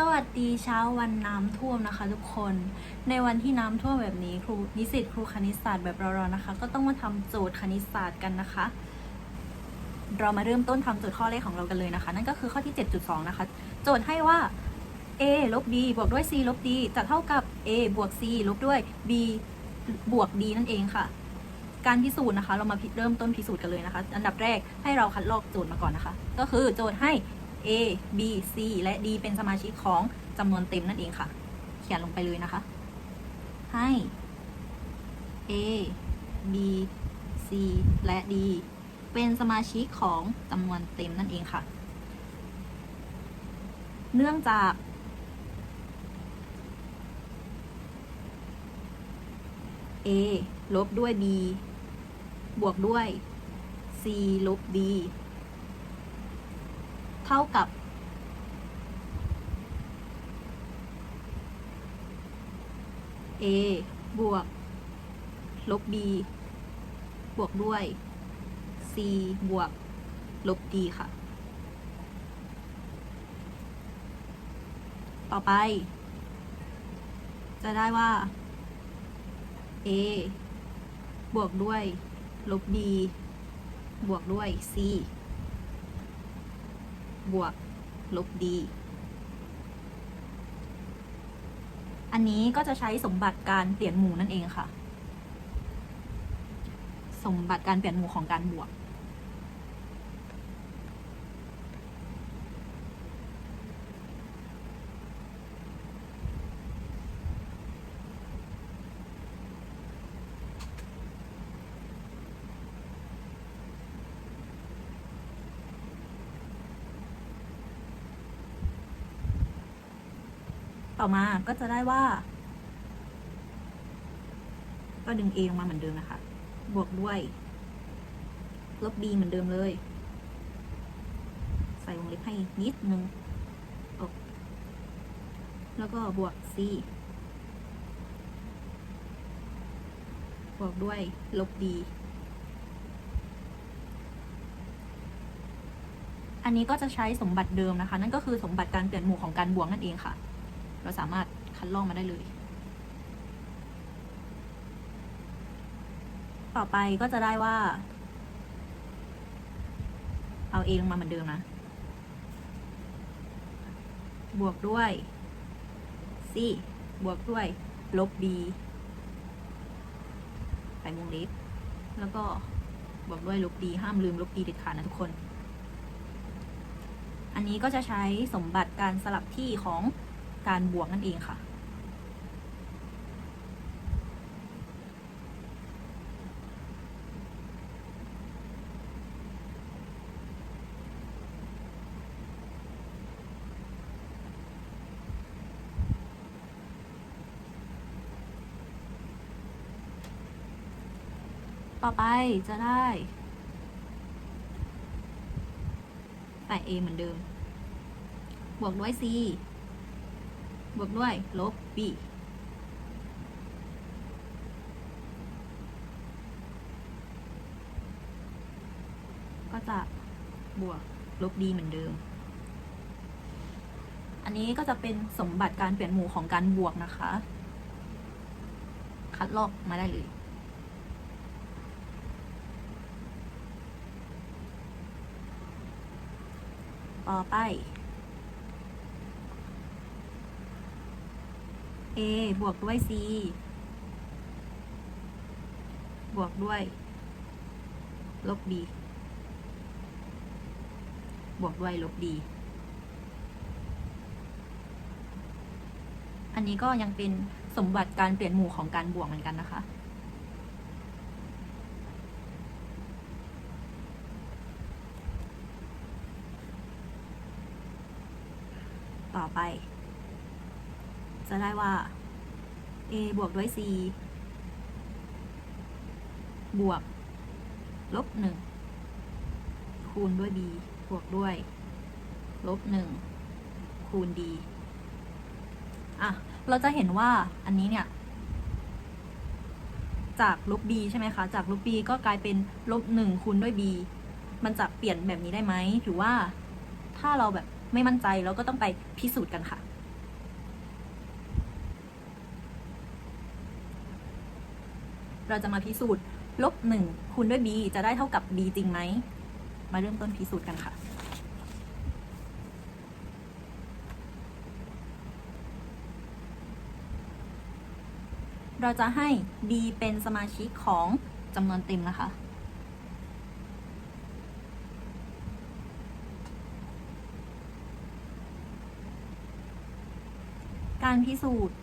สวัสดีเช้าวันน้ำท่วมนะคะ ทุกคน ในวันที่น้ำท่วมแบบนี้ครูนิสิตครูคณิตศาสตร์แบบเราๆนะคะ ก็ต้องมาทำโจทย์คณิตศาสตร์กันนะคะ เรามาเริ่มต้นทำโจทย์ข้อแรกของเรากันเลยนะคะ นั่นก็คือข้อที่ 7.2 นะคะ โจทย์ให้ว่า a ลบ b บวกด้วย c ลบ d จะเท่ากับ a บวก c ลบด้วย b บวก d นั่นเองค่ะ การพิสูจน์นะคะ เรามาเริ่มต้นพิสูจน์กันเลยนะคะ อันดับแรกให้เราคัดลอกโจทย์มาก่อนนะคะ ก็คือโจทย์ให้ a b c และ d เป็นสมาชิกของจำนวนเต็มนั่นเองค่ะ เขียนลงไปเลยนะคะ ให้ a b c และ d เป็นสมาชิกของจำนวนเต็มนั่นเองค่ะ เนื่องจาก a ลบด้วย b บวกด้วย c ลบ d เท่ากับ a บวก ลบ b บวกด้วย c บวก ลบ d ค่ะ ต่อไป จะได้ว่า a บวกด้วย ลบ b บวกด้วย c บวกลบ d อันนี้ก็จะใช้สมบัติการเปลี่ยนหมู่นั่นเองค่ะ สมบัติการเปลี่ยนหมู่ของการบวก ต่อมาก็จะได้ว่า ก็ดึง a ลงมาเหมือนเดิมนะคะ บวกด้วย ลบ b เหมือนเดิมเลย ใส่วงเล็บให้นิดนึงอกแล้วก็บวก c บวกด้วยลบ d อันนี้ก็จะใช้สมบัติเดิมนะคะ นั่นก็คือสมบัติการเปลี่ยนหมู่ของการบวกนั่นเองค่ะ เราสามารถคัดลอกมาได้เลย ต่อไปก็จะได้ว่า เอา a ลงมาเหมือนเดิมนะ บวกด้วย c บวกด้วย ลบ b ใส่วงเล็บ แล้วก็บวกด้วยลบ d ห้ามลืมลบ d เด็ดขาดนะทุกคนอันนี้ก็จะใช้สมบัติการสลับที่ของ การบวกนั่นเองค่ะ ต่อไปจะได้แต่ a เหมือนเดิม บวกด้วย c บวกด้วย ลบ b ก็จะบวกลบ d เหมือนเดิม อันนี้ก็จะเป็นสมบัติการเปลี่ยนหมู่ของการบวกนะคะ คัดลอกมาได้เลยต่อไป a บวกด้วย c บวกด้วย ลบ b บวกด้วยลบ d อันนี้ก็ยังเป็นสมบัติการเปลี่ยนหมู่ของการบวกเหมือนกันนะคะ ต่อไป จะได้ว่า a บวกด้วย c บวก ลบหนึ่งคูณด้วย b บวกด้วย ลบหนึ่งคูณ d อะ เราจะเห็นว่าอันนี้เนี่ย จากลบ b ใช่ไหมคะ จากลบ b ก็กลายเป็นลบหนึ่งคูณด้วย b มันจะเปลี่ยนแบบนี้ได้ไหม หรือว่าถ้าเราแบบไม่มั่นใจเราก็ต้องไปพิสูจน์กันค่ะ เราจะมาพิสูจน์ลบหนึ่งคูณด้วย b จะได้เท่ากับ b จริงไหม มาเริ่มต้นพิสูจน์กันค่ะ เราจะให้ b เป็นสมาชิกของจำนวนเต็มนะคะ การพิสูจน์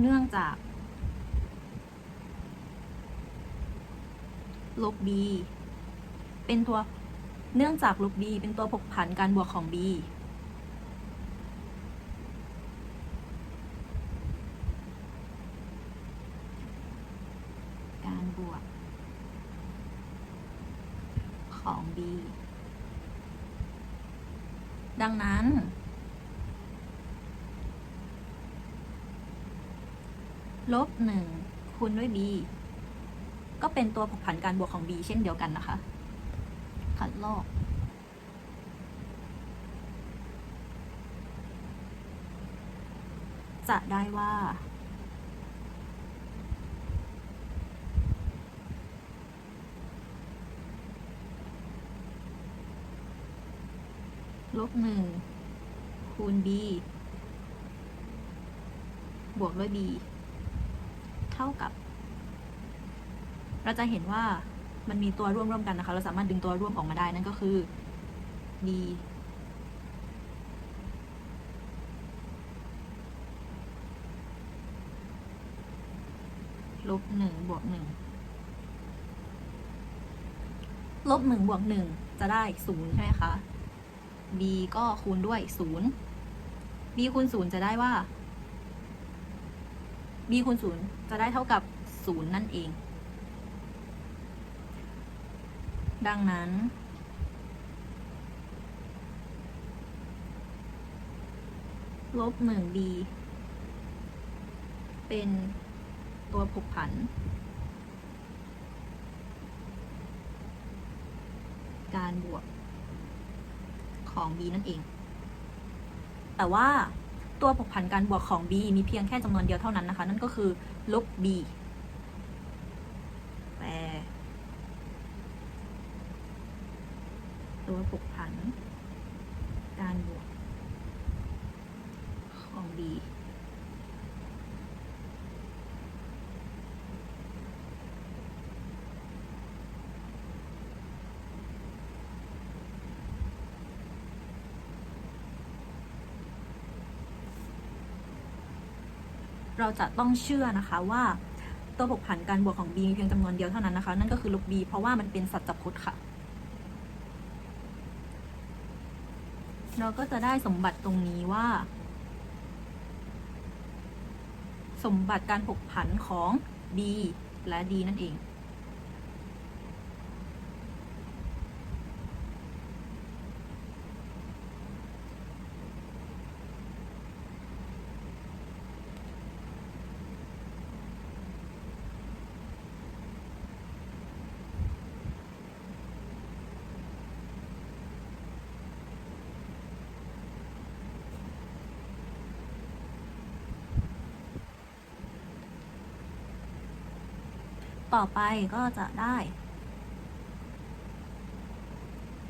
เนื่องจาก ลบ b เป็นตัวเนื่องจากลบ b เป็นตัวผกผันการบวกของ b การบวก ของ b ดังนั้น ลบหนึ่งคูณด้วย b ก็เป็นตัวผกผันการบวกของ b เช่นเดียวกันนะคะขัดลอก จะได้ว่า ลบหนึ่งคูณ b บวกด้วย b เท่ากับ เราจะเห็นว่ามันมีตัวร่วมร่วมกันนะคะ เราสามารถดึงตัวร่วมออกมาได้นั่นก็คือ b ลบหนึ่งบวกหนึ่งลบหนึ่งบวกหนึ่งจะได้ศูนย์ใช่ไหมคะ b ก็คูณด้วยศูนย์ b คูณศูนย์จะได้ว่า b คูณศูนย์จะได้เท่ากับศูนย์นั่นเอง ดังนั้น ลบหนึ่ง b เป็นตัวผกผัน การบวกของ b นั่นเอง แต่ว่า ตัวผกผันการบวกของ b มีเพียงแค่จำนวนเดียวเท่านั้นนะคะ นั่นก็คือลบ b แปลตัวผกผันการบวกของ b เราจะต้องเชื่อนะคะว่าตัวผกผันการบวกของ b มีเพียงจำนวนเดียวเท่านั้นนะคะ นั่นก็คือลบ b เพราะว่ามันเป็นสัจจพจน์ค่ะ เราก็จะได้สมบัติตรงนี้ว่า สมบัติการผกผันของ b และ d นั่นเอง ต่อไปก็จะได้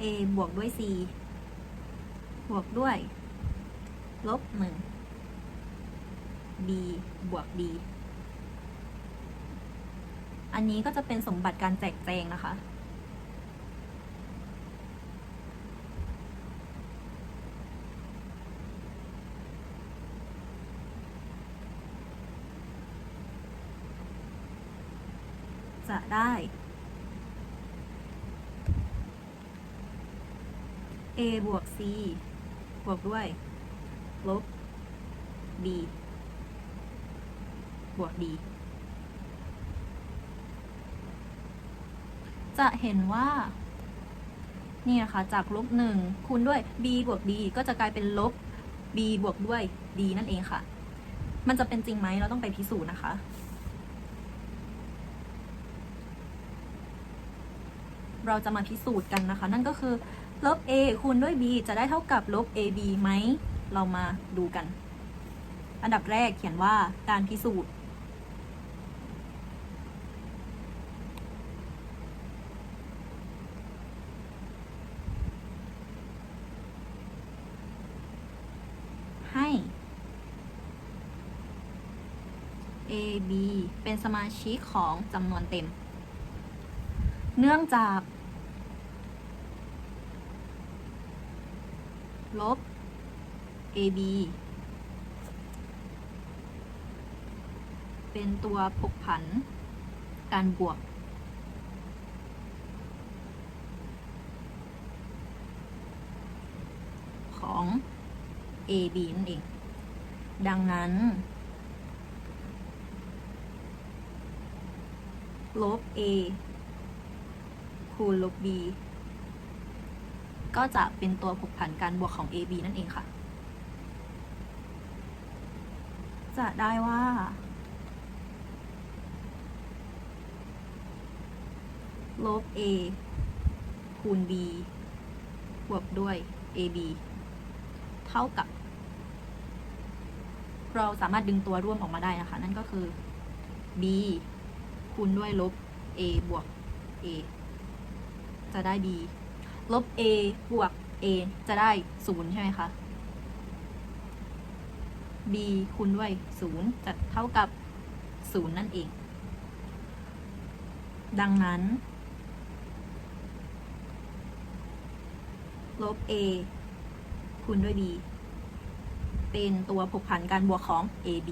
a บวกด้วย c บวกด้วย ลบหนึ่ง b บวก d อันนี้ก็จะเป็นสมบัติการแจกแจงนะคะจะได้ a บวก c บวกด้วย ลบ b บวก d จะเห็นว่า นี่นะคะ จากลบหนึ่งคูณด้วย b บวก d ก็จะกลายเป็นลบ b บวกด้วย d นั่นเองค่ะ มันจะเป็นจริงไหมเราต้องไปพิสูจน์นะคะเราจะมาพิสูจน์กันนะคะ นั่นก็คือ ลบ a คูณด้วย b จะได้เท่ากับลบ ab ไหม เรามาดูกัน อันดับแรกเขียนว่าการพิสูจน์ ให้ a b เป็นสมาชิกของจำนวนเต็ม เนื่องจาก ลบ ab เป็นตัวผกผัน การบวก ของ ab นั่นเอง ดังนั้น ลบ a คูณลบ b ก็จะเป็นตัวผกผันการบวกของ ab นั่นเองค่ะ จะได้ว่า ลบ a คูณ b บวกด้วย ab เท่ากับ เราสามารถดึงตัวร่วมออกมาได้นะคะ นั่นก็คือ b คูณด้วยลบ a บวก a จะได้ b ลบ a บวก a จะได้ 0 ใช่ไหมคะ b คูณด้วย 0 จะเท่ากับ 0 นั่นเอง ดังนั้น ลบ a คูณด้วย b เป็นตัวผกผันการบวกของ ab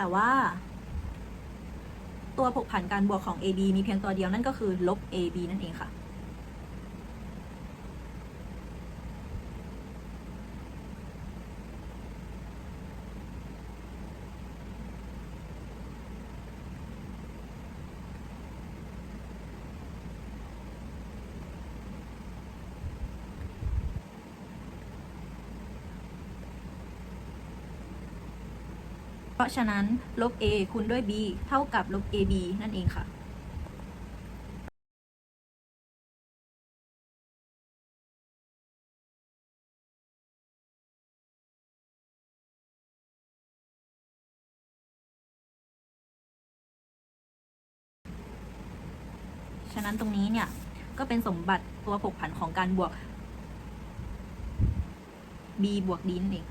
แต่ว่า ตัวผกผันการบวกของ AB มีเพียงตัวเดียวนั่นก็คือลบ AB นั่นเองค่ะ ราะฉะนั้นลบ a คูณด้วย b เท่ากับลบ ab นั่นเองค่ะฉะนั้นตรงนี้เนี่ย ก็เป็นสมบัติตัวผกผันของการบวก b บวก d นั่นเอง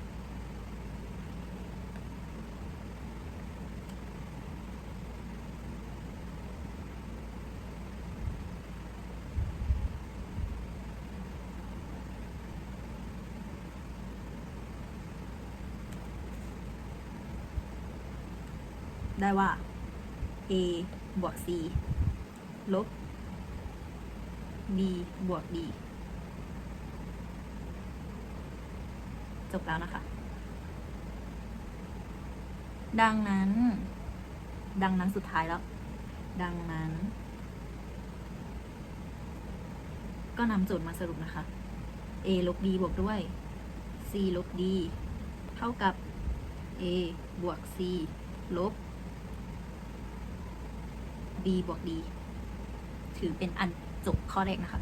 ได้ว่า a บวก c ลบ b บวก d จบแล้วนะคะ ดังนั้น ดังนั้นสุดท้ายแล้ว ดังนั้น ก็นำโจทย์มาสรุปนะคะ a ลบ b บวกด้วย c ลบ d เท่ากับ a บวก c ลบ b บวก d ถือเป็นอันจบข้อแรกนะคะ